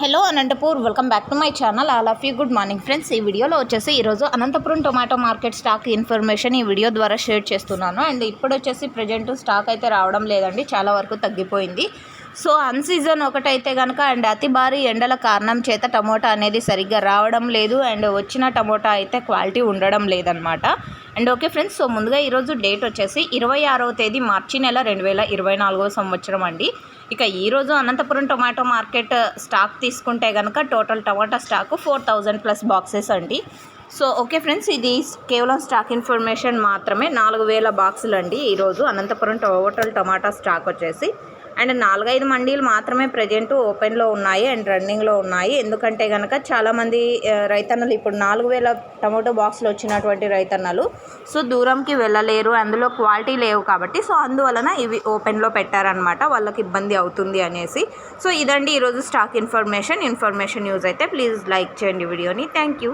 Hello Anantapur welcome back to my channel. All of you good morning friends. ఈ వీడియోలో వచ్చేసి ఈరోజు Anantapuram tomato market stock information ఈ video ద్వారా share చేస్తున్నాను. అండ్ ఇప్పుడు వచ్చేసి ప్రజెంట్ స్టాక్ అయితే రావడం లేదండి. చాలా వరకు తగ్గిపోయింది. సో అన్ సీజన్ ఒకటైతే కనుక అండ్ అతి భారీ ఎండల కారణం చేత టమోటా అనేది సరిగ్గా రావడం లేదు అండ్ వచ్చిన టమోటా అయితే క్వాలిటీ ఉండడం లేదనమాట అండ్ ఓకే ఫ్రెండ్స్ సో ముందుగా ఈరోజు డేట్ వచ్చేసి ఇరవై ఆరవ తేదీ మార్చి నెల రెండు వేల ఇరవై నాలుగో సంవత్సరం అండి. ఇక ఈరోజు అనంతపురం టొమాటో మార్కెట్ స్టాక్ తీసుకుంటే కనుక total tomato stock four thousand plus boxes అండి. సో ఓకే ఫ్రెండ్స్ ఇది కేవలం స్టాక్ ఇన్ఫర్మేషన్ మాత్రమే. నాలుగు వేల బాక్సులు అండి ఈరోజు అనంతపురం టోటల్ టమాటా స్టాక్ వచ్చేసి. అండ్ నాలుగైదు మండీలు మాత్రమే ప్రజెంట్ ఓపెన్లో ఉన్నాయి అండ్ రన్నింగ్లో ఉన్నాయి. ఎందుకంటే కనుక చాలామంది రైతన్నలు ఇప్పుడు నాలుగు వేల టమాటో బాక్సులు వచ్చినటువంటి రైతన్నలు. సో దూరంకి వెళ్ళలేరు. అందులో క్వాలిటీ లేవు కాబట్టి సో అందువలన ఇవి ఓపెన్లో పెట్టారనమాట వాళ్ళకి ఇబ్బంది అవుతుంది అనేసి. సో ఇదండి ఈరోజు స్టాక్ ఇన్ఫర్మేషన్. ఇన్ఫర్మేషన్ యూజ్ అయితే ప్లీజ్ లైక్ చేయండి వీడియోని. Thank you.